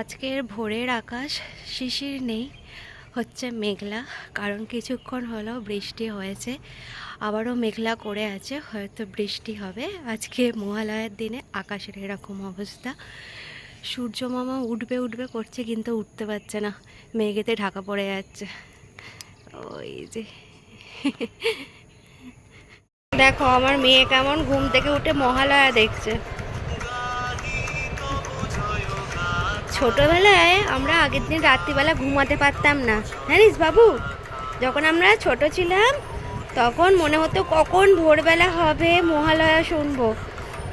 আজকের ভোরের আকাশ শিশির নেই, হচ্ছে মেঘলা, কারণ কিছুক্ষণ হলো বৃষ্টি হয়েছে। আবারও মেঘলা করে আছে, হয়তো বৃষ্টি হবে। আজকে মহালয়ার দিনে আকাশের এরকম অবস্থা। সূর্য মামা উঠবে উঠবে করছে, কিন্তু উঠতে পারছে না। মেঘেতে ঢাকা পড়ে যাচ্ছে। ওই যে। দেখো, আমার মেয়ে কেমন ঘুম থেকে উঠে মহালয়া দেখছে। ছোটবেলায় আমরা আগের দিন রাত্রিবেলা ঘুমাতে পারতাম না। জানিস বাবু? যখন আমরা ছোট ছিলাম, তখন মনে হতো কখন ভোরবেলা হবে মহালয়া শুনব।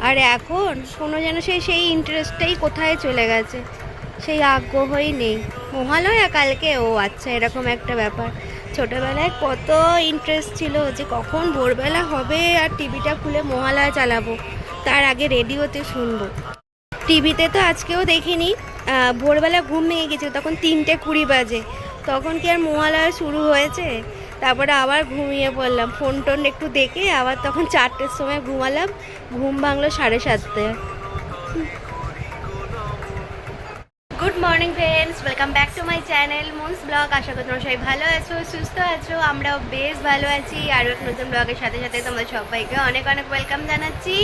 আর এখন কোনো যেন সেই সেই ইন্টারেস্টটাই কোথায় চলে গেছে। সেই আগ্রহই নেই। মহালয়া কালকে? ও আচ্ছা এরকম একটা ব্যাপার। ছোটোবেলায় কত ইন্টারেস্ট ছিল যে কখন ভোরবেলা হবে আর টিভিটা খুলে মহালয়া চালাবো। তার আগে রেডিওতে শুনব। টিভিতে তো আজকেও দেখিনি। ভোরবেলা ঘুম ভেঙে গেছিল, তখন তিনটে কুড়ি বাজে। তখন কি আর মহালয়া শুরু হয়েছে? তারপরে আবার ঘুমিয়ে পড়লাম। ফোন টোন একটু দেখে আবার তখন চারটের সময় ঘুমালাম। ঘুম ভাঙলো সাড়ে সাতটায়। Morning friends welcome back to my channel moons blog আশা করি তোমরা সবাই ভালো আছো, সুস্থ আছো। আমরাও বেশ ভালো আছি। আর এক নতুন ব্লগের সাথে সাথে তোমাদের সবাইকে অনেক অনেক ওয়েলকাম জানাচ্ছি।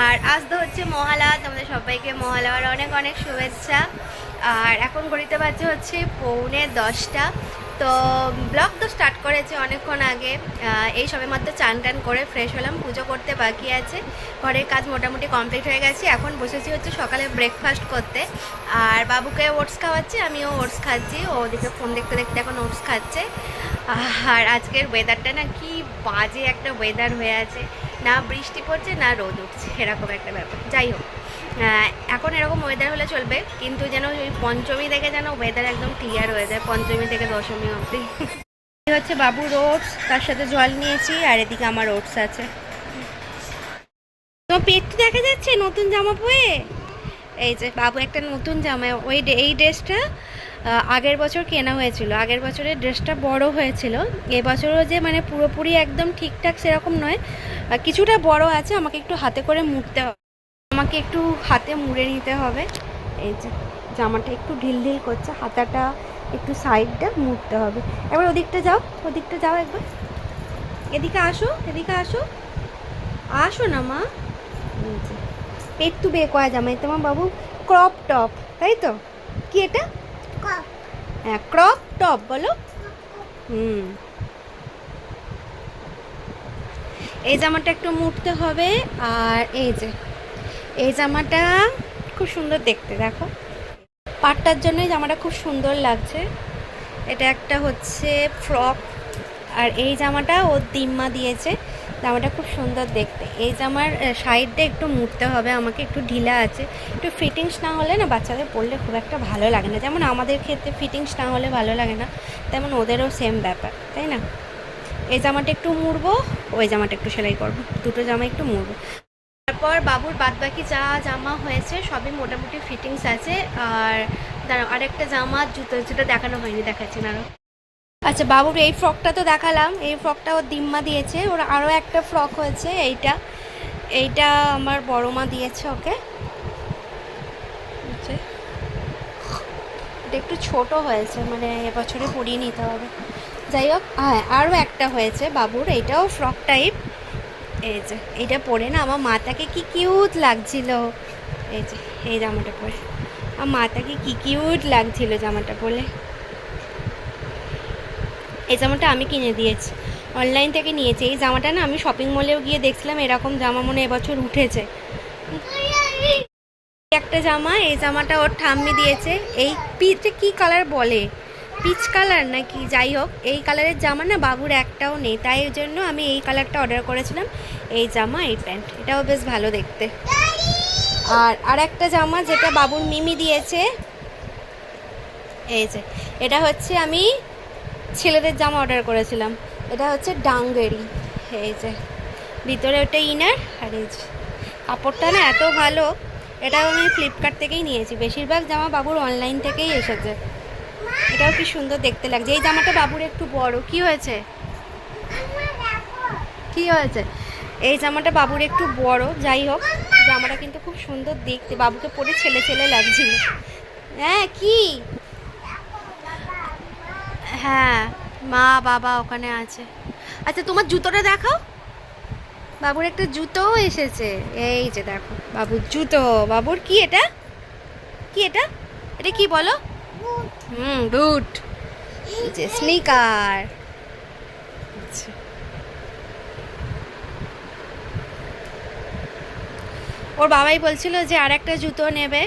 আর আজ তো হচ্ছে মহালা তোমাদের সবাইকে মহালয়ার অনেক অনেক শুভেচ্ছা। আর এখন ঘড়িতে বাজছে হচ্ছে পৌনে দশটা। তো ব্লগ তো স্টার্ট করেছে অনেকক্ষণ আগে। এই সবে মাত্র চান টান করে ফ্রেশ হলাম, পুজো করতে বাকি আছে। ঘরের কাজ মোটামুটি কমপ্লিট হয়ে গেছে। এখন বসেছি হচ্ছে সকালে ব্রেকফাস্ট করতে। আর বাবুকে ওটস খাওয়াচ্ছি, আমিও ওটস খাচ্ছি। ও ওদিকে ফোন দেখতে দেখতে এখন ওটস খাচ্ছে। আর আজকের ওয়েদারটা না কি বাজে একটা ওয়েদার হয়ে আছে। না বৃষ্টি পড়ছে, না রোদ উঠছে। এরকম একটা ব্যাপার। যাই হোক। এখন এরকম ওয়েদার হলে চলবে, কিন্তু যেন ওই পঞ্চমী থেকে যেন ওয়েদার একদম ক্লিয়ার হয়ে যায়, পঞ্চমী থেকে দশমী অবধি। এই হচ্ছে বাবুর ওটস তার সাথে জল নিয়েছি, আর এদিকে আমার ওটস আছে। তো পেট দেখা যাচ্ছে নতুন জামা পরে? এই যে বাবু একটা নতুন জামা, ওই এই ড্রেসটা আগের বছর কেনা হয়েছিল। আগের বছরের ড্রেসটা বড় হয়েছিল। এবছরও যে মানে পুরোপুরি একদম ঠিকঠাক সেরকম নয়। কিছুটা বড় আছে, আমাকে একটু হাতে করে মুড়তে হবে। আমাকে একটু হাতে মুড়ে নিতে হবে। এই যে জামাটা একটু ঢিল ঢিল করছে হাতাটা একটু সাইডটা মুড়তে হবে। এবার ওদিকটা যাও ওদিকটা যাও একবার। এদিকে আসো এদিকে আসো। আসো না মা। এই যে। পেট তু বে কয়া জামাই? তোমার বাবু ক্রপ টপ তাই তো? কি এটা? হ্যাঁ ক্রপ টপ বলো। হুম। এই জামাটা একটু মুড়তে হবে আর এই যে এই জামাটা খুব সুন্দর দেখতে, দেখো। পাটটার জন্য জামাটা খুব সুন্দর লাগছে। এটা একটা হচ্ছে ফ্রক, আর এই জামাটা ওর দিম্মা দিয়েছে। জামাটা খুব সুন্দর দেখতে। এই জামার সাইডটা একটু মুড়তে হবে, আমাকে একটু ঢিলা আছে। একটু ফিটিংস না হলে না বাচ্চাদের পরলে খুব একটা ভালো লাগে না। যেমন আমাদের ক্ষেত্রে ফিটিংস না হলে ভালো লাগে না, তেমন ওদেরও সেম ব্যাপার, তাই না? এই জামাটা একটু মুড়বো, ওই জামাটা একটু সেলাই করব, দুটো জামা একটু মুড়বো। তারপর বাবুর বাদবাকি যা জামা হয়েছে, সবই মোটামুটি ফিটিংস আছে। আর দাঁড়াও, আরেকটা জামা, জুতো, যেটা দেখানো হয়নি দেখাচ্ছি না আরও। আচ্ছা বাবুর এই ফ্রকটা তো দেখালাম। এই ফ্রকটা ওর দিম্মা দিয়েছে। ওর আরও একটা ফ্রক হয়েছে, এইটা। এইটা আমার বড় মা দিয়েছে ওকে। এটা একটু ছোট হয়েছে মানে এবছরে পরিয়ে নিতে হবে। যাই হোক হ্যাঁ আরও একটা হয়েছে বাবুর। এইটাও ফ্রক টাইপ এই যে, এইটা পরে না আমার মাতাকে কি কিউট লাগছিল। এই যে, এই জামাটা পরে। আমার মাতাকে কি কিউট লাগছিল জামাটা পরে। এই জামাটা আমি কিনে দিয়েছি। অনলাইন থেকে নিয়েছি। এই জামাটা না আমি শপিং মলেও গিয়ে দেখছিলাম, এরকম জামা মনে এবছর উঠেছে। একটা জামা, এই জামাটা ওর ঠাম্মি দিয়েছে। এই পিচে কি কালার বলে? পিচ কালার নাকি? যাই হোক, এই কালারের জামা না বাবুর একটাও নেই, তাই জন্য আমি এই কালারটা অর্ডার করেছিলাম। এই জামা, এই প্যান্ট এটাও বেশ ভালো দেখতে। আর আর একটা জামা যেটা বাবুর মিমি দিয়েছে, এই যে, এটা হচ্ছে আমি ছেলেদের জামা অর্ডার করেছিলাম। এটা হচ্ছে ডাঙ্গেরি, এই যে, ভিতরে ওটা ইনার আর এই যে, কাপড়টা না এত ভালো, এটাও আমি ফ্লিপকার্ট থেকেই নিয়েছি। বেশিরভাগ জামা বাবুর অনলাইন থেকেই এসেছে। এটাও কি সুন্দর দেখতে লাগছে। এই জামাটা বাবুর একটু বড়। কি হয়েছে? কি হয়েছে? এই জামাটা বাবুর একটু বড়, যাই হোক। জামাটা কিন্তু খুব সুন্দর দেখতে। বাবুকে পরে ছেলে ছেলে লাগছিল। হ্যাঁ কি? হ্যাঁ মা বাবা ওখানে আছে। আচ্ছা তোমার জুতোটা দেখাও। বাবুর একটা জুতোও এসেছে। এই যে দেখো, বাবুর জুতো। বাবুর কি এটা? কি এটা? এটা কি বলো? হুম বুট যে স্নিকার আচ্ছা। ওর বাবাই বলছিল যে আর একটা জুতো নেবে।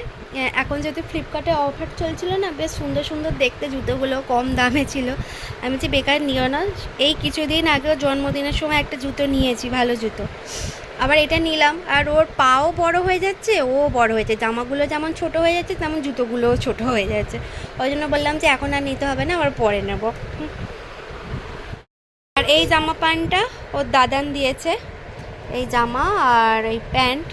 এখন যেহেতু ফ্লিপকার্টে অফার চলছিল না, বেশ সুন্দর সুন্দর দেখতে জুতোগুলো কম দামে ছিল। আমি যে বেকার নিও না। এই কিছুদিন আগেও জন্মদিনের সময় একটা জুতো নিয়েছি, ভালো জুতো। আবার এটা নিলাম, আর ওর পাও বড় হয়ে যাচ্ছে, ও বড় হয়েছে জামাগুলো যেমন ছোট হয়ে যাচ্ছে, তেমন জুতোগুলোও ছোট হয়ে যাচ্ছে। ওই জন্য বললাম যে এখন আর নিতে হবে না, আবার পরে নেব। আর এই জামা প্যান্টটা ওর দাদান দিয়েছে, এই জামা আর এই প্যান্ট।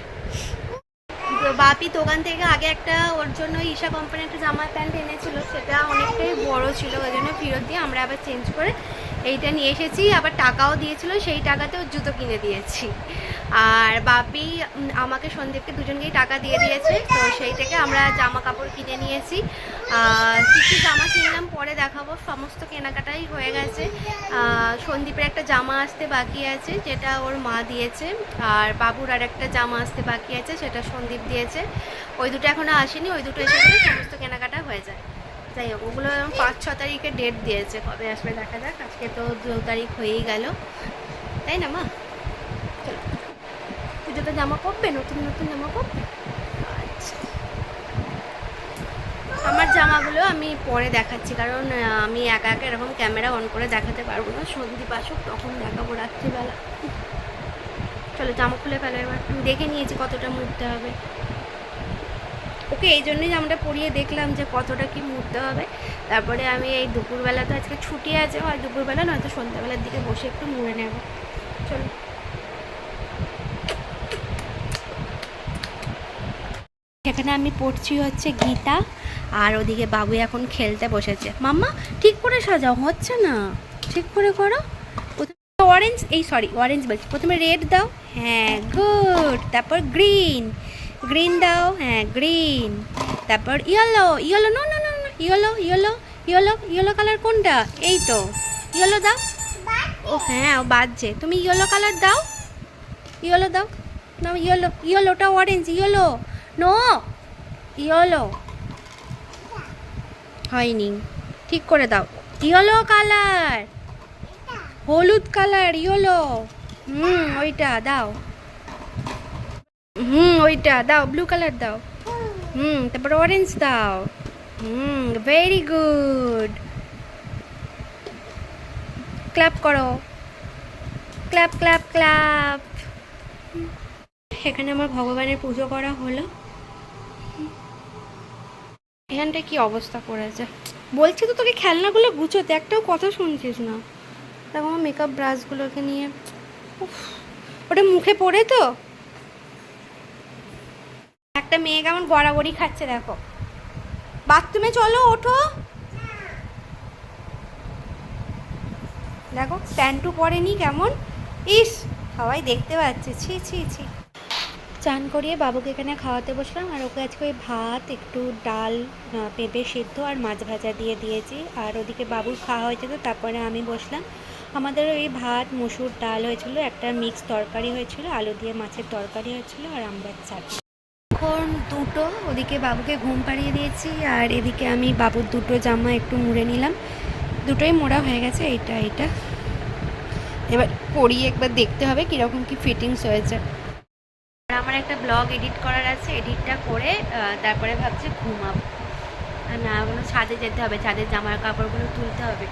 বাপি দোকান থেকে আগে একটা ওর জন্য ঈশা কোম্পানির একটা জামা প্যান্ট এনেছিল, সেটা অনেকটাই বড় ছিল, ওই জন্য ফেরত দিয়ে আমরা আবার চেঞ্জ করে এইটা নিয়ে এসেছি, আবার টাকাও দিয়েছিল, সেই টাকাতে ওর জুতো কিনে দিয়েছি। আর বাপি আমাকে সন্দীপকে দুজনকেই টাকা দিয়ে দিয়েছে, তো সেই থেকে আমরা জামা কাপড় কিনে নিয়েছি। কী কী জামা কিনলাম পরে দেখাবো, সমস্ত কেনাকাটাই হয়ে গেছে। সন্দীপের একটা জামা আসতে বাকি আছে, যেটা ওর মা দিয়েছে, আর বাবুর আর একটা জামা আসতে বাকি আছে, সেটা সন্দীপ দিয়েছে। ওই দুটো এখনও আসেনি, ওই দুটো এসে সমস্ত কেনাকাটা হয়ে যায়। যাই হোক, ওগুলো পাঁচ ছ তারিখে ডেট দিয়েছে, কবে আসবে দেখা যাক। আজকে তো দু তারিখ হয়েই গেল। তাই না মা? চলো, পুজোতে জামা পরবে? নতুন নতুন জামা পরবে? আচ্ছা। আমার জামাগুলো আমি পরে দেখাচ্ছি, কারণ আমি একা একা এরকম ক্যামেরা অন করে দেখাতে পারব না। সন্দীপ আসুক, তখন দেখাবো রাত্রিবেলা। চলো, জামা খুলে ফেলো এবার। দেখে নিয়েছি কতটা মুড়তে হবে। ওকে এই জন্যই আমরা পড়িয়ে দেখলাম যে কতটা কি মুড়তে হবে। তারপরে আমি এই দুপুরবেলা তো আজকে ছুটি আছে হয় দুপুরবেলা নয়তো সন্ধ্যাবেলার দিকে বসে একটু মুড়ে নেব। চলো। সেখানে আমি পড়ছি হচ্ছে গীতা, আর ওদিকে বাবু এখন খেলতে বসেছে। মাম্মা, ঠিক করে সাজাও, হচ্ছে না? ঠিক করে করো। অরেঞ্জ এই সরি অরেঞ্জ বলছি। প্রথমে রেড দাও। হ্যাঁ গুড তারপর গ্রিন গ্রিন দাও হ্যাঁ গ্রিন তারপর yellow yellow no no no yellow yellow yellow yellow colour কোনটা এই তো ইয়েলো দাও ও হ্যাঁ ও বাজছে তুমি ইয়েলো কালার দাও ইয়েলো দাও না ইয়েলো ইয়েলোটা অরেঞ্জ ইয়েলো নো ইয়েলো হয়নি ঠিক করে দাও ইয়েলো কালার হলুদ কালার ইয়েলো হুম ওইটা দাও হুম, ওইটা, দাও ব্লু কালার দাও। হুম, তারপর অরেঞ্জ দাও। হুম ভেরি গুড ক্ল্যাপ করো। ক্ল্যাপ ক্ল্যাপ ক্ল্যাপ এখানে আমার ভগবানের পুজো করা হলো। এখানটায় কি অবস্থা করেছে? বলছি তো তোকে খেলনাগুলো গুছোতে, একটাও কথা শুনছিস না। দেখো আমার মেকআপ ব্রাশগুলোকে নিয়ে ওটা মুখে পড়ে তো? একটা মেয়ে কেমন গড়াগড়ি খাচ্ছে, দেখো। বাথরুমে চলো, ওঠো। দেখো প্যান্টু পরেনি কেমন। ইস, সবাই দেখতে পাচ্ছে, ছি ছি ছি। চান করিয়ে বাবুকে এখানে খাওয়াতে বসলাম, আর ওকে আজকে ওই ভাত, একটু ডাল পেঁপে সিদ্ধ আর মাছ ভাজা দিয়ে দিয়েছি। আর ওদিকে বাবুর খাওয়া হয়েছে তো, তারপরে আমি বসলাম। আমাদের ওই ভাত, মসুর, ডাল হয়েছিল, একটা মিক্স তরকারি হয়েছিল, আলু দিয়ে মাছের তরকারি হয়েছিল, আর আমরা চাটনি। এখন দুটো, ওদিকে বাবুকে ঘুম পাড়িয়ে দিয়েছি আর এদিকে আমি বাবুর দুটো জামা একটু মুড়ে নিলাম। দুটোই মোড়া হয়ে গেছে, এইটা এইটা। এবার পরিয়ে একবার দেখতে হবে কীরকম কি ফিটিংস হয়েছে। আর আমার একটা ব্লগ এডিট করার আছে এডিটটা করে তারপরে ভাবছি ঘুমাবো। আর না, কোনো ছাদে যেতে হবে ছাদের জামার কাপড়গুলো তুলতে হবে।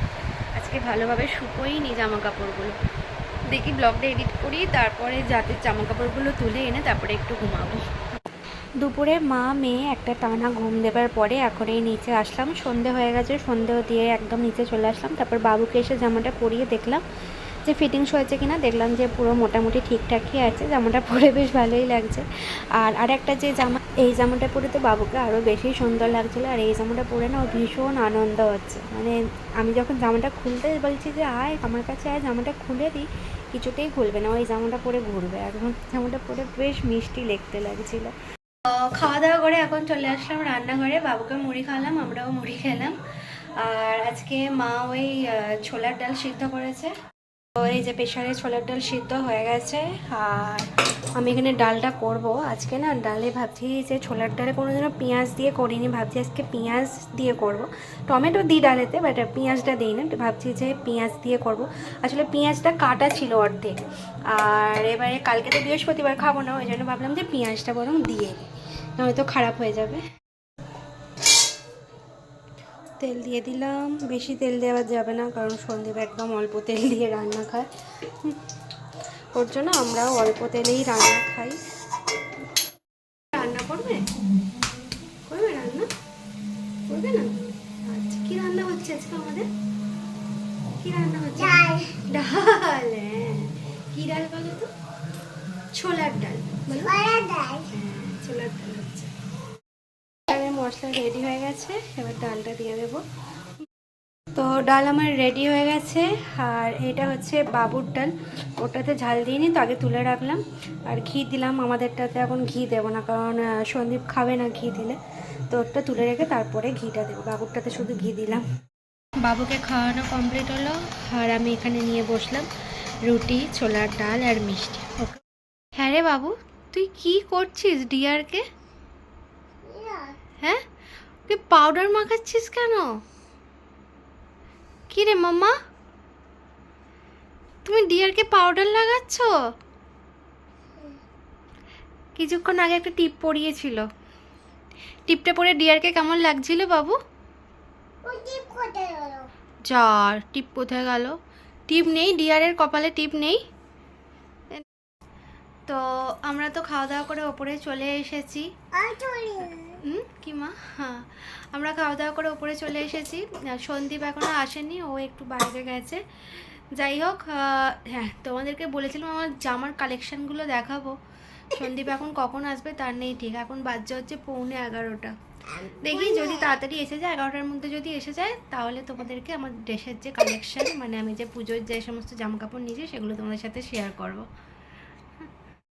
আজকে ভালোভাবে শুকোই নি জামা কাপড়গুলো। দেখি ব্লগটা এডিট করি, তারপরে জাতের জামা কাপড়গুলো তুলে এনে তারপরে একটু ঘুমাবো। দুপুরে মা, মেয়ে একটা টানা ঘুম দেবার পরে এখন এই নিচে আসলাম। সন্ধে হয়ে গেছে, সন্ধেও দিয়ে একদম নিচে চলে আসলাম। তারপর বাবুকে এসে জামাটা পরিয়ে দেখলাম যে ফিটিংস হয়েছে কিনা। দেখলাম যে পুরো মোটামুটি ঠিকঠাকই আছে, জামাটা পরে বেশ ভালোই লাগছে। আর আরেকটা যে জামা, এই জামাটা পরে তো বাবুকে আরও বেশি সুন্দর লাগছিল। আর এই জামাটা পরে না ভীষণ আনন্দ হচ্ছে। মানে আমি যখন জামাটা খুলতে বলছি যে, আয়, আমার কাছে আয়, জামাটা খুলে দিই কিছুতেই খুলবে না। ওই জামাটা পরে ঘুরবে। এখন জামাটা পরে বেশ মিষ্টি দেখতে লাগছিল। খাওয়া দাওয়া করে এখন চলে আসলাম রান্নাঘরে। বাবুকে মুড়ি খাওয়ালাম, আমরাও মুড়ি খেলাম। আর আজকে মা ওই ছোলার ডাল সিদ্ধ করেছে। তো এই যে প্রেশারে ছোলার ডাল সিদ্ধ হয়ে গেছে। আর আমি এখানে ডালটা করব। আজকে না ডালে ভাবছি যে ছোলার ডালে কোনোদিনও পেঁয়াজ দিয়ে করিনি। ভাবছি আজকে পেঁয়াজ দিয়ে করব। টমেটো দিই ডালেতে, বাট পেঁয়াজটা দিই না। ভাবছি যে পেঁয়াজ দিয়ে করব। আসলে পেঁয়াজটা কাটা ছিল অর্ধেক। আর এবারে কালকে তো বৃহস্পতিবার খাব না, ওই জন্য ভাবলাম যে পেঁয়াজটা বরং দিয়ে দিই। নয়তো খারাপ হয়ে যাবে। তেল দিয়ে দিলাম। বেশি তেল দেওয়া যাবে না কারণ সন্দীপ একদম অল্প তেল দিয়ে রান্না খায়। ওর জন্য আমরাও অল্প তেলেই রান্না খাই। রান্না করবে? করবে রান্না? করবে না? আচ্ছা কি রান্না হচ্ছে আজকে আমাদের? কি রান্না হচ্ছে? ডাল। হ্যাঁ। কি ডাল বলো তো? ছোলার ডাল। বলো। হ্যাঁ। ডাল হচ্ছে। মশলা রেডি হয়ে গেছে, এবার ডালটা দিয়ে দেবো। তো ডাল আমার রেডি হয়ে গেছে, আর এটা হচ্ছে বাবুর ডাল। ওটাতে ঝাল দিইনি তো আগে তুলে রাখলাম। আর ঘি দিলাম, আমাদেরটাতে এখন ঘি দেবো না, কারণ সন্দীপ খাবে না ঘি দিলে। তো ওটা তুলে রেখে তারপরে ঘিটা দেবো। বাবুরটাতে শুধু ঘি দিলাম। বাবুকে খাওয়ানো কমপ্লিট হলো, আর আমি এখানে নিয়ে বসলাম। রুটি, ছোলার ডাল আর মিষ্টি। ওকে। হ্যাঁ রে বাবু তুই কি করছিস ডিয়ারকে? হ্যাঁ? তুই পাউডার মাখাচ্ছিস কেন? কি রে মাম্মা? তুমি ডিয়ারকে পাউডার লাগাচ্ছ? কিছুক্ষণ আগে একটা টিপ পরিয়েছিল টিপটা পরে ডিয়ারকে কেমন লাগছিল বাবু? চার টিপ কোথায় গেল? টিপ নেই ডিয়ারের কপালে টিপ নেই। তো আমরা তো খাওয়া দাওয়া করে ওপরে চলে এসেছি। কি মা? হ্যাঁ। আমরা খাওয়া দাওয়া করে ওপরে চলে এসেছি। সন্দীপ এখনও আসেনি, ও একটু বাইরে গেছে। যাই হোক হ্যাঁ তোমাদেরকে বলেছিলাম আমার জামার কালেকশনগুলো দেখাবো। সন্দীপ এখন কখন আসবে তার নেই ঠিক। এখন বাজছে হচ্ছে পৌনে এগারোটা। দেখি যদি তাড়াতাড়ি এসে যায়, এগারোটার মধ্যে যদি এসে যায়, তাহলে তোমাদেরকে আমার ড্রেসের যে কালেকশন মানে আমি যে পুজোর যে সমস্ত জামা কাপড় নিয়েছি, সেগুলো তোমাদের সাথে শেয়ার করব।